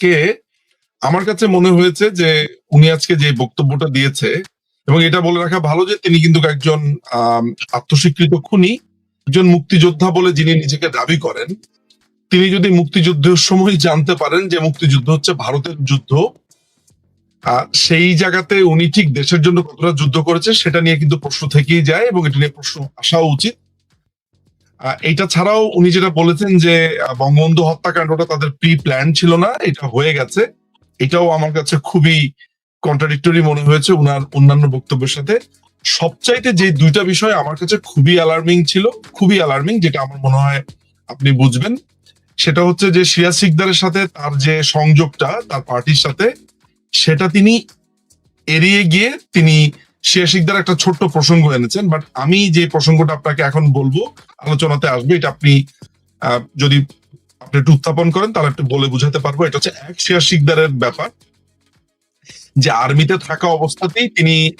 আজকে আমার কাছে মনে হয়েছে যে উনি আজকে যে বক্তব্যটা দিয়েছে এবং এটা বলে রাখা ভালো যে তিনি কিন্তু একজন আত্মস্বীকৃত খুনি, একজন মুক্তিযোদ্ধা বলে যিনি নিজেকে দাবি করেন। তিনি যদি মুক্তিযুদ্ধের সময় জানতে পারেন যে মুক্তিযুদ্ধ হচ্ছে ভারতের যুদ্ধ সেই জায়গাতে উনি ঠিক দেশের জন্য কতটা যুদ্ধ করেছে সেটা নিয়ে কিন্তু প্রশ্ন থেকেই যায় এবং এটা নিয়ে প্রশ্ন আসা উচিত। এইটা ছাড়াও উনি যেটা বলেছেন যে বঙ্গবন্ধু হত্যাকাণ্ডটা তাদের প্রি প্ল্যান ছিল না, এটা হয়ে গেছে। এটাও আমার কাছে খুবই কন্ট্রাডিক্টরি মনে হয়েছে উনার অন্যান্য বক্তব্যের সাথে। সবচাইতে যে দুইটা বিষয় আমার কাছে খুবই অ্যালার্মিং ছিল, খুবই অ্যালার্মিং যেটা আমার মনে হয় আপনি বুঝবেন, সেটা হচ্ছে যে শিয়া সিকদারের সাথে তার যে সংযোগটা, তার পার্টির সাথে, সেটা তিনি এড়িয়ে গিয়ে তিনি শিয়া সিকদার একটা ছোট্ট প্রসঙ্গ এনেছেন বাট আমি যে প্রসঙ্গটা আপনাকে এখন বলব আলোচনাতে আসবে এটা আপনি যদি আপনি একটু উত্থাপন করেন তাহলে একটু বলে বুঝাতে পারব। এটা হচ্ছে এক শিয়া সিকদারের ব্যাপার যে আর্মিতে থাকা অবস্থাতেই তিনি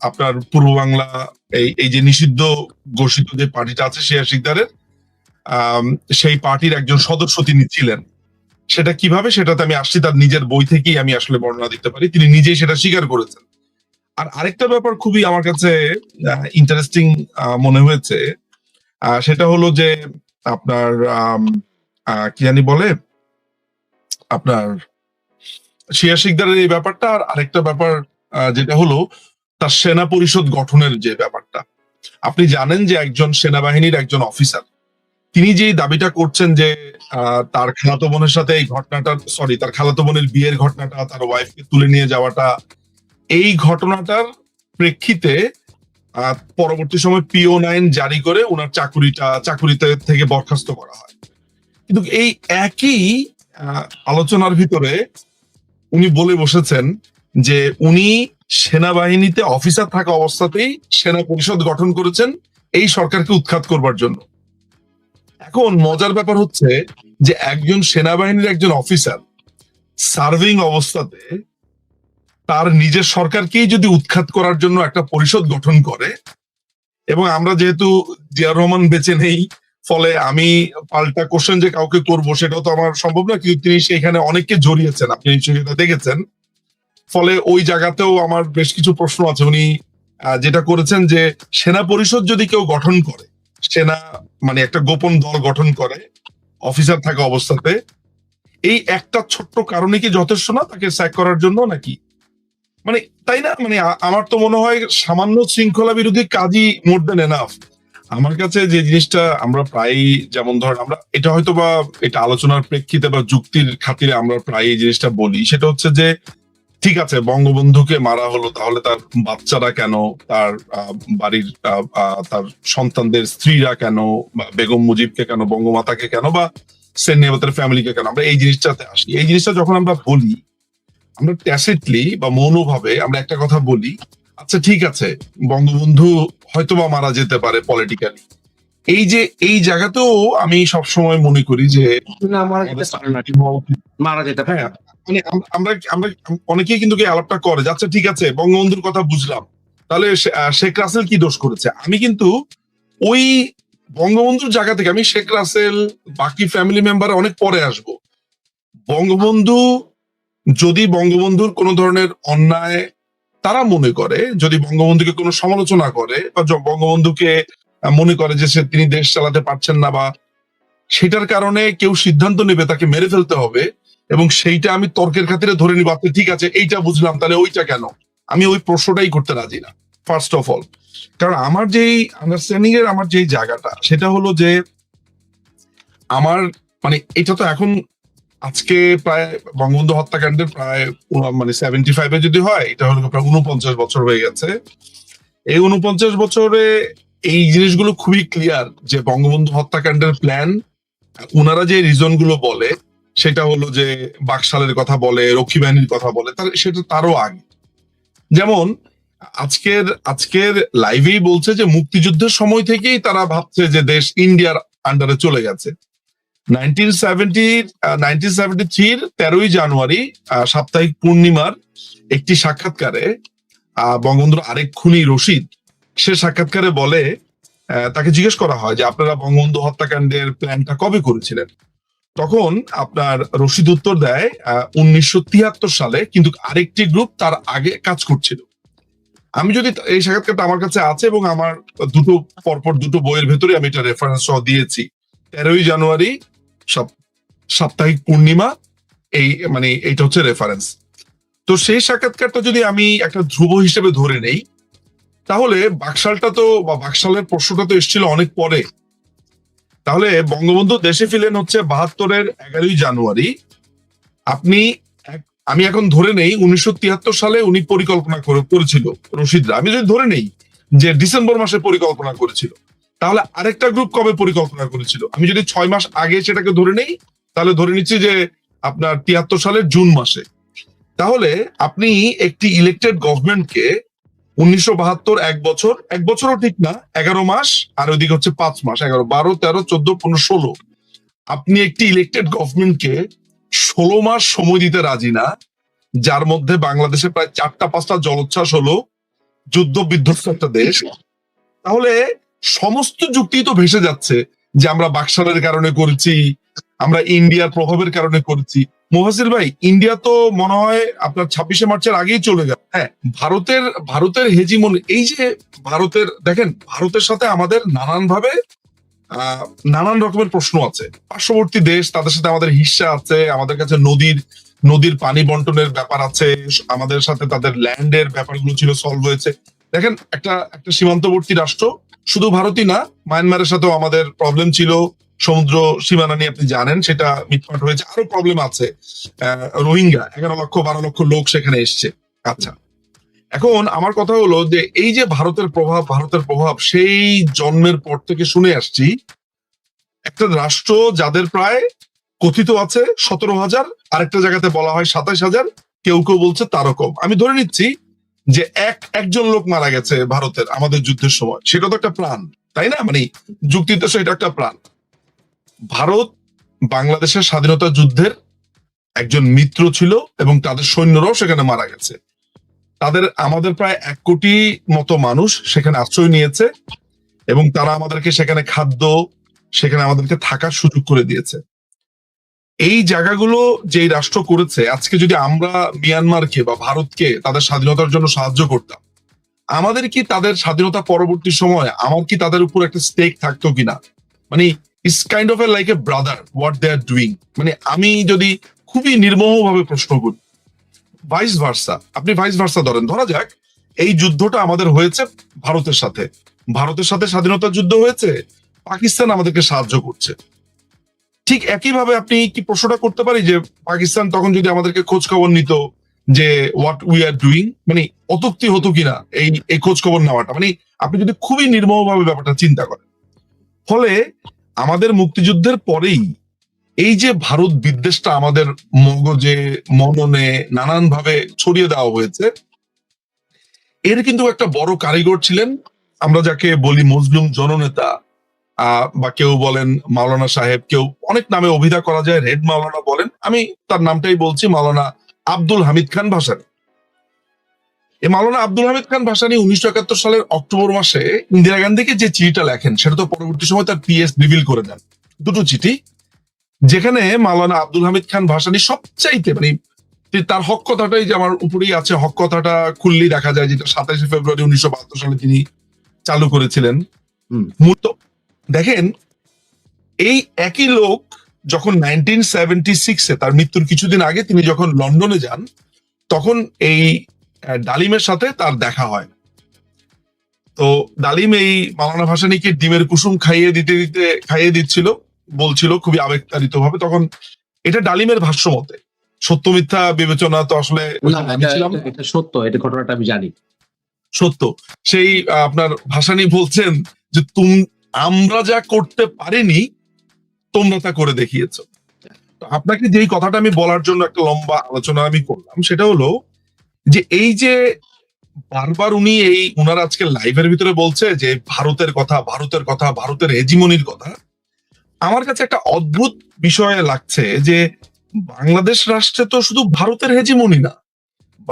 আপনার পূর্ব বাংলা এই এই যে নিষিদ্ধ ঘোষিত যে পার্টিটা আছে শিয়া সিকদারের আম, সেই পার্টির একজন সদস্য তিনি ছিলেন। সেটা কীভাবে সেটাতে আমি আসছি তার নিজের বই থেকেই আমি আসলে বর্ণনা দিতে পারি। তিনি নিজেই সেটা স্বীকার করেছেন। আর আরেকটা ব্যাপার খুবই আমার কাছে ইন্টারেস্টিং মনে হয়েছে সেটা হলো যে আপনার কি জানি বলে, আপনার শিয়া শিকদারের এই ব্যাপারটা আর আরেকটা ব্যাপার যেটা হলো তার সেনা পরিষদ গঠনের যে ব্যাপারটা। আপনি জানেন যে একজন সেনাবাহিনীর একজন অফিসার তিনি যে দাবিটা করছেন যে তার খালাতো বোনের সাথে এই ঘটনাটা সরি তার খালাতো বোনের বিয়ের ঘটনাটা, তার ওয়াইফকে তুলে নিয়ে যাওয়াটা এই ঘটনাটার প্রেক্ষিতে পরবর্তী সময় পিও নাইন জারি করে ওনার চাকুরিটা, চাকুরিতে থেকে বরখাস্ত করা হয়। কিন্তু এই একই আলোচনার ভিতরে উনি বলে বসেছেন যে উনি সেনাবাহিনীতে অফিসার থাকা অবস্থাতেই সেনা পরিষদ গঠন করেছেন এই সরকারকে উৎখাত করবার জন্য। এখন মজার ব্যাপার হচ্ছে যে একজন সেনাবাহিনীর একজন অফিসার সার্ভিং অবস্থাতে তার নিজের সরকারকেই যদি উৎখাত করার জন্য একটা পরিষদ গঠন করে, এবং আমরা যেহেতু জিয়াউর রহমান বেঁচে নেই, ফলে আমি পাল্টা কোশ্চেন যে কাউকে করব সেটাও তো আমার সম্ভব না কিন্তু তিনি সেখানে অনেককে জড়িয়েছেন, আপনি নিশ্চয়ই সেটা দেখেছেন। ফলে ওই জায়গাতেও আমার বেশ কিছু প্রশ্ন আছে। উনি যেটা করেছেন যে সেনা পরিষদ যদি কেউ গঠন করে, সেনা মানে একটা গোপন দল গঠন করে, অফিসার থাকা অবস্থাতে, এই একটা ছোট্ট কারণে কি যথেষ্ট না তাকে স্যাক করার জন্য নাকি? মানে তাই না? মানে আমার তো মনে হয় সামান্য শৃঙ্খলা বিরোধী কাজই মোর দেন এনাফ আমার কাছে যে জিনিসটা আমরা প্রায় যেমন ধরেন আমরা, এটা হয়তো বা এটা আলোচনার প্রেক্ষিতে বা যুক্তির খাতিরে আমরা প্রায় এই জিনিসটা বলি। সেটা হচ্ছে যে, ঠিক আছে, বঙ্গবন্ধুকে মারা হলো, তাহলে তার বাচ্চারা কেন? তার বাড়ির তার সন্তানদের স্ত্রীরা কেন? বা বেগম মুজিবকে কেন? বঙ্গমাতাকে কেন? বা সেন নেহবাতের ফ্যামিলিকে কেন? আমরা এই জিনিসটাতে আসি। এই জিনিসটা যখন আমরা বলি আমরা ট্যাসিটলি বা মৌনভাবে আমরা একটা কথা বলি আচ্ছা ঠিক আছে বঙ্গবন্ধু হয়তোবা মারা যেতে পারে পলিটিক্যালি এই যে এই জায়গাতেও আমি সবসময় মনে করি যে মারা যেতে পারে হ্যাঁ মানে আমরা আমরা অনেকেই কিন্তু আলাপটা করে যাচ্ছে ঠিক আছে বঙ্গবন্ধুর কথা বুঝলাম। তাহলে শেখ রাসেল কি দোষ করেছে? আমি কিন্তু ওই বঙ্গবন্ধুর জায়গা থেকে আমি শেখ রাসেল বাকি ফ্যামিলি মেম্বার অনেক পরে আসব। বঙ্গবন্ধু যদি বঙ্গবন্ধুর কোনো ধরনের অন্যায় তারা মনে করে, যদি বঙ্গবন্ধুকে কোনো সমালোচনা করে, বা বঙ্গবন্ধুকে মনে করে যে সে তিনি দেশ চালাতে পারছেন না বা সেটার কারণে কেউ সিদ্ধান্ত নেবে তাকে মেরে ফেলতে হবে, এবং সেইটা আমি তর্কের খাতিরে ধরে নিব আচ্ছা ঠিক আছে, এইটা বুঝলাম, তাহলে ওইটা কেন? আমি ওই প্রশ্নটাই করতে রাজি না ফার্স্ট অফ অল কারণ আমার যেই আন্ডারস্ট্যান্ডিং এর, আমার যেই জায়গাটা, সেটা হলো যে আমার মানে এটা তো এখন আজকে প্রায় বঙ্গবন্ধু হত্যাকাণ্ডের প্রায় মানে সেভেন্টি ফাইভে যদি হয়, এটা হলো প্রায় উনপঞ্চাশ বছর হয়ে গেছে। এই উনপঞ্চাশ বছরে এই জিনিসগুলো খুবই ক্লিয়ার যে বঙ্গবন্ধু হত্যাকাণ্ডের প্ল্যান ওনারা যে রিজনগুলো বলে, সেটা হলো যে বাকশালের কথা বলে, রক্ষী বাহিনীর কথা বলে, তার, সেটা তারও আগে। যেমন, আজকের আজকের লাইভেই বলছে যে মুক্তিযুদ্ধের সময় থেকেই তারা ভাবছে যে দেশ ইন্ডিয়ার আন্ডারে চলে গেছে। নাইনটিন সেভেন্টি নাইনটিন সেভেন্টি তেরোই জানুয়ারি সাপ্তাহিক পূর্ণিমার একটি সাক্ষাৎকারে বঙ্গবন্ধুর আরেক খুনি রশিদ, সে সাক্ষাৎকারে বলে তাকে জিজ্ঞেস করা হয় যে, আপনারা বঙ্গবন্ধু হত্যাকাণ্ডের প্ল্যানটা কবে করেছিলেন? তখন আপনার রশিদ উত্তর দেয় উনিশশো তিয়াত্তর সালে, কিন্তু আরেকটি গ্রুপ তার আগে কাজ করছিল। আমি যদি এই সাক্ষাৎকারটা আমার কাছে আছে এবং আমার দুটো, পরপর দুটো বইয়ের ভেতরে আমি এটা রেফারেন্স সহ দিয়েছি। তেরোই জানুয়ারি সাপ্তাহিক পূর্ণিমা, এই মানে এইটা হচ্ছে রেফারেন্স তো সেই সাক্ষাৎকারটা যদি আমি একটা ধ্রুব হিসেবে ধরে নেই, তাহলে বাকশালটা তো বা বাকশালের প্রশ্নটা তো এসেছিল অনেক পরে। তাহলে বঙ্গবন্ধু দেশে ফিরলেন হচ্ছে বাহাত্তরের এগারোই জানুয়ারি। আপনি আমি এখন ধরে নেই, উনিশশো তিয়াত্তর সালে উনি পরিকল্পনা করে, করেছিল রশিদরা। আমি যদি ধরে নেই যে ডিসেম্বর মাসে পরিকল্পনা করেছিল তাহলে আরেকটা গ্রুপ কবে পরিকল্পনা করেছিল? আমি যদি ছয় মাস আগে সেটাকে ধরে নেই, তাহলে ধরে নিচ্ছি যে আপনার তিয়াত্তর সালের জুন মাসে। তাহলে আপনি একটি ইলেক্টেড গভর্নমেন্টকে উনিশশো বাহাত্তর এক বছর, এক বছরও ঠিক না, এগারো মাস, আর ওইদিকে হচ্ছে পাঁচ মাস, এগারো, বারো, তেরো, চোদ্দ, পনেরো, ষোলো। আপনি একটি ইলেক্টেড গভর্নমেন্টকে ষোলো মাস সময় দিতে রাজি না, যার মধ্যে বাংলাদেশে প্রায় চারটা, পাঁচটা জলোচ্ছ্বাস হলো, যুদ্ধ বিধ্বস্ত একটা দেশ। তাহলে সমস্ত যুক্তি তো ভেসে যাচ্ছে যে আমরা বাকশালের কারণে করেছি, আমরা ইন্ডিয়ার প্রভাবের কারণে করেছি। মুহাসির ভাই, ইন্ডিয়া তো মনে হয় আপনার ছাব্বিশে মার্চের আগেই চলে গেল হ্যাঁ ভারতের ভারতের হেজিমন, এই যে ভারতের, দেখেন, ভারতের সাথে আমাদের নানান ভাবে নানান রকমের প্রশ্ন আছে। পার্শ্ববর্তী দেশ, তাদের সাথে আমাদের হিস্সা আছে, আমাদের কাছে নদীর নদীর পানি বন্টনের ব্যাপার আছে, আমাদের সাথে তাদের ল্যান্ডের ব্যাপারগুলো ছিল সলভ হয়েছে। দেখেন, একটা একটা সীমান্তবর্তী রাষ্ট্র শুধু ভারতই না, মায়ানমারের সাথেও আমাদের প্রবলেম ছিল। সমুদ্র সীমানা নিয়ে আপনি জানেন, সেটা মিটমাট হয়েছে। আরও প্রবলেম আছে। রোহিঙ্গা, এগারো লক্ষ, বারো লক্ষ লোক সেখানে এসছে। আচ্ছা। এখন আমার কথা হলো যে, এই যে ভারতের প্রভাব ভারতের প্রভাব, সেই জন্মের পর থেকে শুনে আসছি, একটা রাষ্ট্র যাদের প্রায় কথিত আছে সতেরো হাজার, আরেকটা জায়গাতে বলা হয় সাতাশ হাজার, কেউ কেউ বলছে তারও কম আমি ধরে নিচ্ছি যে এক, একজন লোক মারা গেছে ভারতের আমাদের যুদ্ধের সময়, সেটা তো একটা প্রাণ, তাই না? মানে যুক্তিতে সেটা একটা প্রাণ। ভারত বাংলাদেশের স্বাধীনতা যুদ্ধের একজন মিত্র ছিল এবং তাদের সৈন্যরাও সেখানে মারা গেছে। তাদের, আমাদের প্রায় এক কোটি মতো মানুষ সেখানে আশ্রয় নিয়েছে এবং তারা আমাদেরকে সেখানে খাদ্য, সেখানে আমাদেরকে থাকার সুযোগ করে দিয়েছে। এই জায়গাগুলো যেই রাষ্ট্র করেছে, আজকে যদি আমরা মিয়ানমারকে বা ভারতকে তাদের স্বাধীনতার জন্য সাহায্য করতাম, আমাদের কি তাদের স্বাধীনতা পরবর্তী সময় আমার কি তাদের উপর একটা স্টেক থাকতো কিনা? মানে is kind of a like a brother what they are doing মানে আমি যদি খুবই নির্মমভাবে প্রশ্ন করি ভাইস ভার্সা আপনি ভাইস ভার্সা ধরেন, ধরা যাক, এই যুদ্ধটা আমাদের হয়েছে ভারতের সাথে। ভারতের সাথে স্বাধীনতা যুদ্ধ হয়েছে, পাকিস্তান আমাদেরকে সাহায্য করছে। ঠিক একইভাবে আপনি কি প্রশ্নটা করতে পারি যে পাকিস্তান তখন যদি আমাদেরকে খোঁজ খবর নিত যে হোয়াট উই আর ডুইং মানে অতক্তি হতো কিনা এই এই খোঁজ খবর নেওয়াটা? মানে আপনি যদি খুবই নির্মমভাবে ব্যাপারটা চিন্তা করেন। ফলে আমাদের মুক্তিযুদ্ধের পরেই এই যে ভারত বিদ্বেষটা আমাদের মগজে, মননে নানান ভাবে ছড়িয়ে দেওয়া হয়েছে, এর কিন্তু একটা বড় কারিগর ছিলেন, আমরা যাকে বলি মজলুম জননেতা বা কেউ বলেন মাওলানা সাহেব কেউ অনেক নামে অভিধা করা যায় রেড মাওলানা বলেন। আমি তার নামটাই বলছি মাওলানা আব্দুল হামিদ খান ভাসানী। এই মাওলানা আব্দুল হামিদ খান ভাসানী উনিশশো একাত্তর সালের অক্টোবর মাসে ইন্দিরা গান্ধীকে যে চিঠিটা লেখেন সেটা তো পরবর্তী সময় তার পিএস রিভিল করে দেন। দুটো চিঠি যেখানে মাওলানা আব্দুল হামিদ খান ভাসানী সবচাইতে মানে তার হক কথাটাই যে আমার উপরেই আছে হক কথাটা খুললেই দেখা যায় যেটা সাতাশে ফেব্রুয়ারি উনিশশো বাহাত্তর সালে তিনি চালু করেছিলেন। হুম। মূলত দেখেন এই একই লোক যখন নাইনটিন সেভেন্টি সিক্সে তার মৃত্যুর কিছুদিন আগে তিনি যখন লন্ডনে যান তখন এই ডালিমের সাথে তার দেখা হয়। তো ডালিম এই মাওলানা ভাসানীকে ডিমের কুসুম খাইয়ে দিতে দিতে খাইয়ে দিচ্ছিল বলছিল খুবই আবেগতাড়িত ভাবে তখন এটা ডালিমের ভাষ্য মতে। সত্য মিথ্যা বিবেচনা তো আসলে সত্য এটা ঘটনাটা আমি জানি। সত্য। সেই আপনার ভাসানী বলছেন যে তুম আমরা যা করতে পারিনি, তোমরা তা করে দেখিয়েছ। আপনাকে যেই কথাটা আমি বলার জন্য একটা লম্বা আলোচনা আমি করলাম, সেটা হলো যে এই যে বারবার উনি এই উনার আজকে লাইভের ভিতরে বলছে যে ভারতের কথা ভারতের কথা, ভারতের হেজিমনির কথা, আমার কাছে একটা অদ্ভুত বিষয় লাগছে যে বাংলাদেশ রাষ্ট্রে তো শুধু ভারতের হেজিমনি না,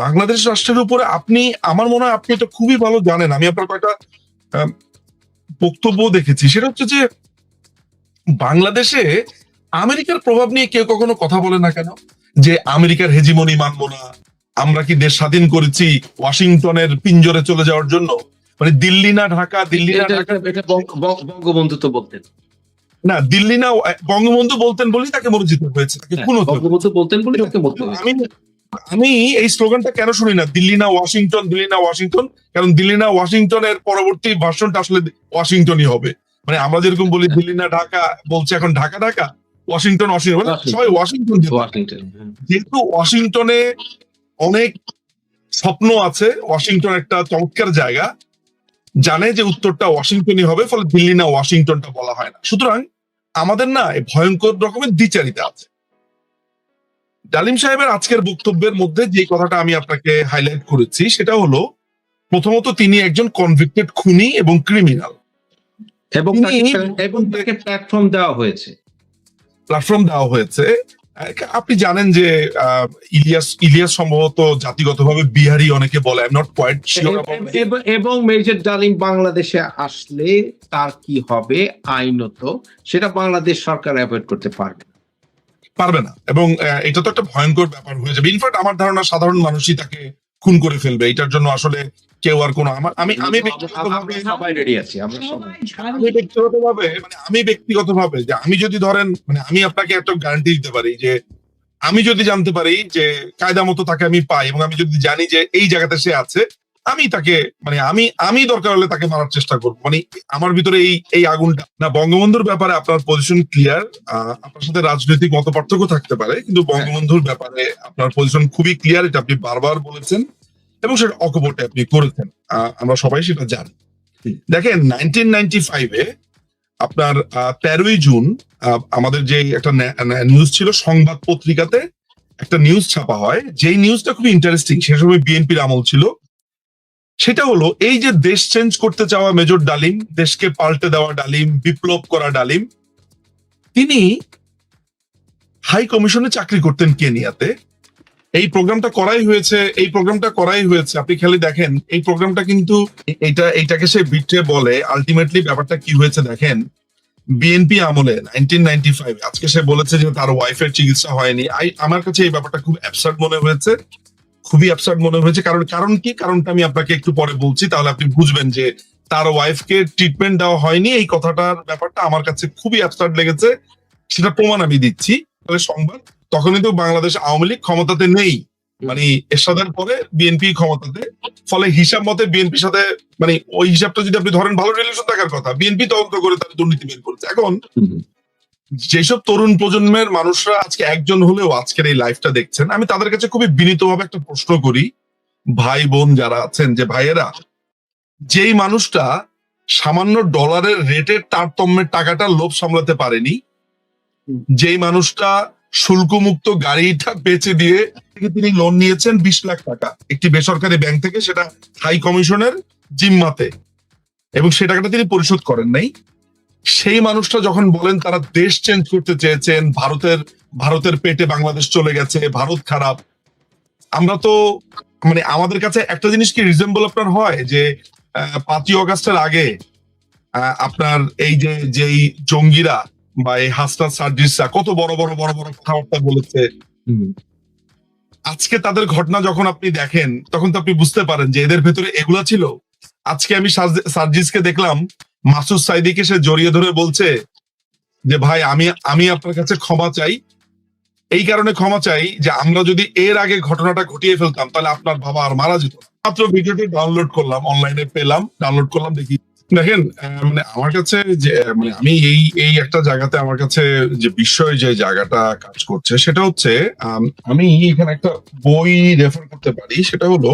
বাংলাদেশ রাষ্ট্রের উপরে আপনি, আমার মনে হয় আপনি এটা খুবই ভালো জানেন, আমি আপনার কয়েকটা বক্তব্য দেখেছি সেটা হচ্ছে যে বাংলাদেশে আমেরিকার প্রভাব নিয়ে কেউ কখনো কথা বলে না কেন? যে আমেরিকার হেজিমনি মানবো না আমরা কি দেশ স্বাধীন করেছি ওয়াশিংটনের পিঞ্জরে চলে যাওয়ার জন্য? মানে দিল্লি না ঢাকা দিল্লি না ঢাকা বঙ্গবন্ধু তো বলতেন। না দিল্লি না বঙ্গবন্ধু বলতেন বলেই তাকে মনোজিত হয়েছে তাকে খুন বঙ্গবন্ধু বলতেন বলে তাকে আমি আমি এই স্লোগানটা কেন শুনি না? দিল্লি না ওয়াশিংটন দিল্লি না ওয়াশিংটন? কারণ দিল্লি না ওয়াশিংটনের পরবর্তী ভার্সনটা আসলে ওয়াশিংটনই হবে। মানে আমরা যেরকম বলি দিল্লি না ঢাকা বলছে এখন ঢাকা ঢাকা ওয়াশিংটন ওয়াশিংটন মানে সবাই ওয়াশিংটন। ওয়াশিংটন হ্যাঁ। যেহেতু ওয়াশিংটনে অনেক স্বপ্ন আছে ওয়াশিংটন একটা চমৎকার জায়গা জানে যে উত্তরটা ওয়াশিংটনই হবে ফলে দিল্লি না ওয়াশিংটনটা বলা হয় না। সুতরাং আমাদের না ভয়ঙ্কর রকমের দ্বিচারিতা আছে। ডালিম সাহেবের আজকের বক্তব্যের মধ্যে যে কথাটা আমি আপনাকে হাইলাইট করেছি সেটা হলো প্রথমত তিনি একজন কনভিক্টেড খুনি এবং ক্রিমিনাল এবং তাকে- এবং তাকে প্ল্যাটফর্ম দেওয়া হয়েছে। প্ল্যাটফর্ম দেওয়া হয়েছে। আপনি জানেন যে ইলিয়াস ইলিয়াস সম্ভবত জাতিগতভাবে বিহারি অনেকে বলে আই নট কোয়াইট শিওর এবং- মেজর ডালিম বাংলাদেশে আসলে তার কি হবে আইনত সেটা বাংলাদেশ সরকার অ্যাভয়েড করতে পারবে। পারবে না। এবং এটা তো একটা ভয়ঙ্কর ব্যাপার হয়ে যাবে। ইনফ্যাক্ট আমার ধারণা সাধারণ মানুষই তাকে খুন করে ফেলবে। এটার জন্য আসলে কেউ আর কোনো আমার আমি আমি আমরা ব্যক্তিগতভাবে সবাই রেডি আছি আমরা সবাই আমি ব্যক্তিগতভাবে মানে আমি ব্যক্তিগতভাবে যে আমি যদি ধরেন মানে আমি আপনাকে একটা গ্যারান্টি দিতে পারি যে আমি যদি জানতে পারি যে কায়দা মতো তাকে আমি পাই এবং আমি যদি জানি যে এই জায়গাতে সে আছে আমি তাকে মানে আমি আমি দরকার হলে তাকে মারার চেষ্টা করব। মানে আমার ভিতরে এই এই আগুনটা। না বঙ্গবন্ধুর ব্যাপারে আপনার পজিশন ক্লিয়ার আপনার সাথে রাজনৈতিক মত পার্থক্য থাকতে পারে কিন্তু বঙ্গবন্ধুর ব্যাপারে আপনার পজিশন খুবই ক্লিয়ার এটা আপনি বারবার বলেছেন এবং সেটা অকপটে আপনি করেছেন। আমরা সবাই সেটা জানি। দেখেন নাইনটিন নাইনটি ফাইভে আপনার তেরোই জুন আমাদের যে একটা নিউজ ছিল সংবাদ পত্রিকাতে একটা নিউজ ছাপা হয়। যেই নিউজটা খুবই ইন্টারেস্টিং সে সময় বিএনপির আমল ছিল। সেটা হলো, এই যে দেশ চেঞ্জ করতে চাওয়া মেজর ডালিম, দেশকে পাল্টে দেওয়া ডালিম, বিপ্লব করা ডালিম, তিনি হাই কমিশনে চাকরি করতেন কেনিয়াতে। এই প্রোগ্রামটা করাই হয়েছে, এই প্রোগ্রামটা করাই হয়েছে। আপনি খালি দেখেন, এই প্রোগ্রামটা কিন্তু এটা, এটাকে সে বিট্রে বলে আলটিমেটলি ব্যাপারটা কি হয়েছে দেখেন বিএনপি আমলে নাইনটিন নাইনটি ফাইভ আজকে সে বলেছে যে তার ওয়াইফের চিকিৎসা হয়নি। আমার কাছে এই ব্যাপারটা খুব অ্যাবসার্ড মনে হয়েছে। খুবই অ্যাবসার্ড মনে হয়েছে। কারণ কারণ কি? কারণটা আমি আপনাকে একটু পরে বলছি। তাহলে আপনি বুঝবেন যে তার ওয়াইফকে ট্রিটমেন্ট দেওয়া হয়নি। এই কথাটার ব্যাপারটা আমার কাছে খুবই অ্যাবসার্ড লেগেছে। সেটা প্রমাণ আমি দিচ্ছি। তাহলে সংবাদ, তখনই তো বাংলাদেশ আওয়ামী লীগ ক্ষমতাতে নেই। মানে এরশাদের পরে বিএনপি ক্ষমতাতে। ফলে হিসাব মতে বিএনপির সাথে মানে ওই হিসাবটা যদি আপনি ধরেন, ভালো রিলেশন থাকার কথা বিএনপি তদন্ত করে তার দুর্নীতি বের করেছে। এখন। যেসব তরুণ প্রজন্মের মানুষরা আজকে একজন হলেও আজকের এই লাইফটা দেখছেন, আমি তাদের কাছে খুবই বিনীতভাবে একটা প্রশ্ন করি। ভাই বোন যারা আছেন, যে ভাইয়েরা, যেই মানুষটা সামান্য ডলারের রেটের তারতম্যের টাকাটা লোভ সামলাতে পারেনি, যেই মানুষটা শুল্কমুক্ত গাড়িটা বেচে দিয়ে তিনি লোন নিয়েছেন বিশ লাখ টাকা একটি বেসরকারি ব্যাংক থেকে, সেটা হাই কমিশনের জিম্মাতে। এবং সে টাকাটা তিনি পরিশোধ করেন নাই। সেই মানুষটা যখন বলেন তারা দেশ চেঞ্জ করতে চেয়েছেন ভারতের ভারতের পেটে বাংলাদেশ চলে গেছে ভারত খারাপ। আমরা তো মানে আমাদের কাছে একটা জিনিস কি রিজেম্বল আপনার হয়? যে পাঁচই অগাস্টের আগে আপনার এই যে যেই জঙ্গিরা বা এই হাসনাত সার্জিসরা কত বড় বড় বড় বড় কথাবার্তা বলেছে। হুম। আজকে তাদের ঘটনা যখন আপনি দেখেন তখন তো আপনি বুঝতে পারেন যে এদের ভেতরে এগুলা ছিল। আজকে আমি সার্জি- সার্জিসকে দেখলাম মাসুদ সাইদিকে সে জড়িয়ে ধরে বলছে যে, ভাই, আমি আমি আপনার কাছে ক্ষমা চাই। এই কারণে ক্ষমা চাই যে, আমরা যদি এর আগে ঘটনাটা ঘটিয়ে ফেলতাম, তাহলে আপনার বাবা আর মারা যেত মাত্র ভিডিওটি ডাউনলোড করলাম অনলাইনে পেলাম ডাউনলোড করলাম, দেখি। দেখেন মানে আমার কাছে যে মানে আমি এই এই একটা জায়গাতে আমার কাছে যে বিষয় যে জায়গাটা কাজ করছে, সেটা হচ্ছে, আমি এখানে একটা বই রেফার করতে পারি, সেটা হলো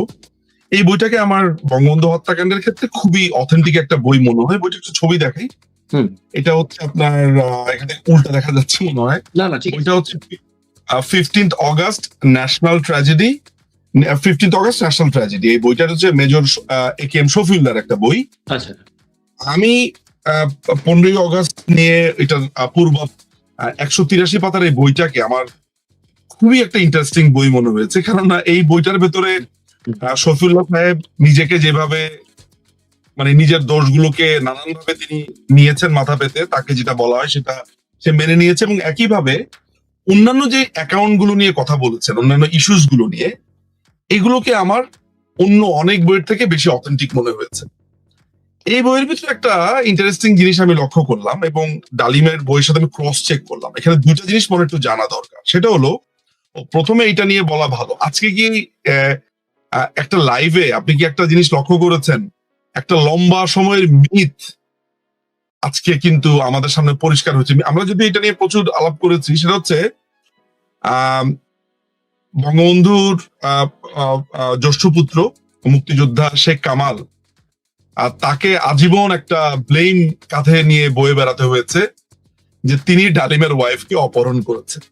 এই বইটাকে আমার বঙ্গবন্ধু হত্যাকাণ্ডের ক্ষেত্রে খুবই অথেন্টিক একটা বই মনে হয়। বইটা একটু ছবি দেখাই। হুম। এটা হচ্ছে আপনার আহ, এখানে উল্টা দেখা যাচ্ছে মনে হয়। না না ঠিক। বইটা হচ্ছে fifteenth August national tragedy fifteenth August national tragedy এই বইটা হচ্ছে মেজর এ কে এম শফিউল্লার একটা বই। আচ্ছা। আমি পনেরোই অগস্ট নিয়ে এটা পূর্ব একশো তিরাশি পাতার এই বইটাকে আমার খুবই একটা ইন্টারেস্টিং বই মনে হয়েছে। কেননা এই বইটার ভেতরে শফিউল্লাহ সাহেব নিজেকে যেভাবে মানে নিজের দোষগুলোকে নানানভাবে তিনি নিয়েছেন মাথা পেতে, তাকে যেটা বলা হয় সেটা সে মেনে নিয়েছে এবং একইভাবে অন্যান্য যে অ্যাকাউন্টগুলো নিয়ে কথা বলেছেন, অন্যান্য ইস্যুসগুলো নিয়ে, এগুলোকে আমার অন্য অনেক বইয়ের থেকে বেশি অথেন্টিক মনে হয়েছে। এই বইয়ের ভিতরে একটা ইন্টারেস্টিং জিনিস আমি লক্ষ্য করলাম এবং ডালিমের বইয়ের সাথে আমি ক্রস চেক করলাম। এখানে দুটো জিনিস মনে একটু জানা দরকার। সেটা হলো প্রথমে এটা নিয়ে বলা ভালো। আজকে কি একটা লাইভে আপনি কি একটা জিনিস লক্ষ্য করেছেন? একটা লম্বা সময়ের মিথ আজকে কিন্তু আমাদের সামনে পরিষ্কার হচ্ছে। আমরা যদি এটা নিয়ে প্রচুর আলাপ করেছি, সেটা হচ্ছে বঙ্গবন্ধুর জ্যেষ্ঠ পুত্র মুক্তিযোদ্ধা শেখ কামাল আর তাকে আজীবন একটা ব্লেম কাঁধে নিয়ে বয়ে বেড়াতে হয়েছে যে তিনি ডালিমের ওয়াইফকে অপহরণ করেছেন।